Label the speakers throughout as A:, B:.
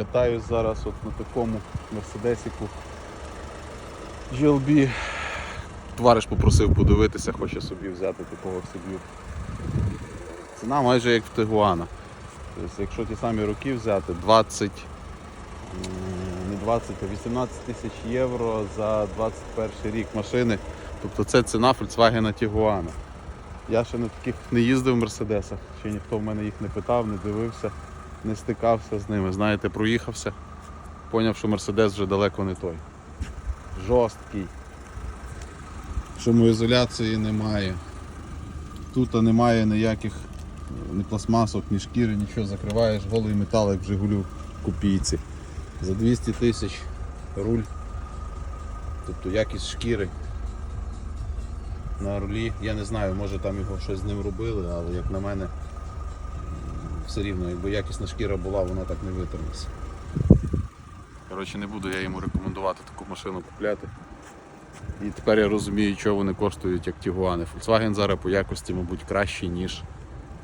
A: Катаюсь зараз от на такому мерседесіку GLB. Товариш попросив подивитися, хоче собі взяти такого собі. Ціна майже як в Тигуана. Тобто, якщо ті самі роки взяти, 20, не 20, а 18 тисяч євро за 21 рік машини. Тобто це ціна Volkswagen Tiguan. Я ще на таких не їздив в Мерседесах, ще ніхто в мене їх не питав, не дивився, не стикався з ними. Знаєте, проїхався, поняв, що Мерседес вже далеко не той. Жорсткий. Шумоізоляції немає. Тут немає ніяких е, ні пластмасок, ні шкіри, нічого закриваєш, голий метал, як в Жигулю копійці. За 200 тисяч руль. Тобто якість шкіри на рулі. Я не знаю, може там його щось з ним робили, але як на мене, все рівно, якби якісна шкіра була, вона так не витрималася. Коротше, не буду я йому рекомендувати таку машину купляти. І тепер я розумію, чого вони коштують як Тігуани. Volkswagen зараз по якості, мабуть, кращий, ніж,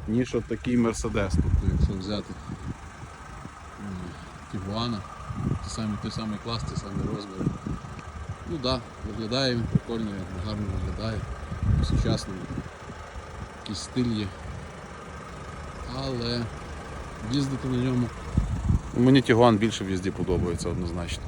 A: ніж от такий Mercedes. Тобто, якщо взяти Тігуана, той самий, той самий клас, той самий розмір. Ну так, да, виглядає він прикольно, гарно виглядає, по-сучасному. Якийсь стиль є. Але їздити на ньому. Мені Тігуан більше в їзді подобається однозначно.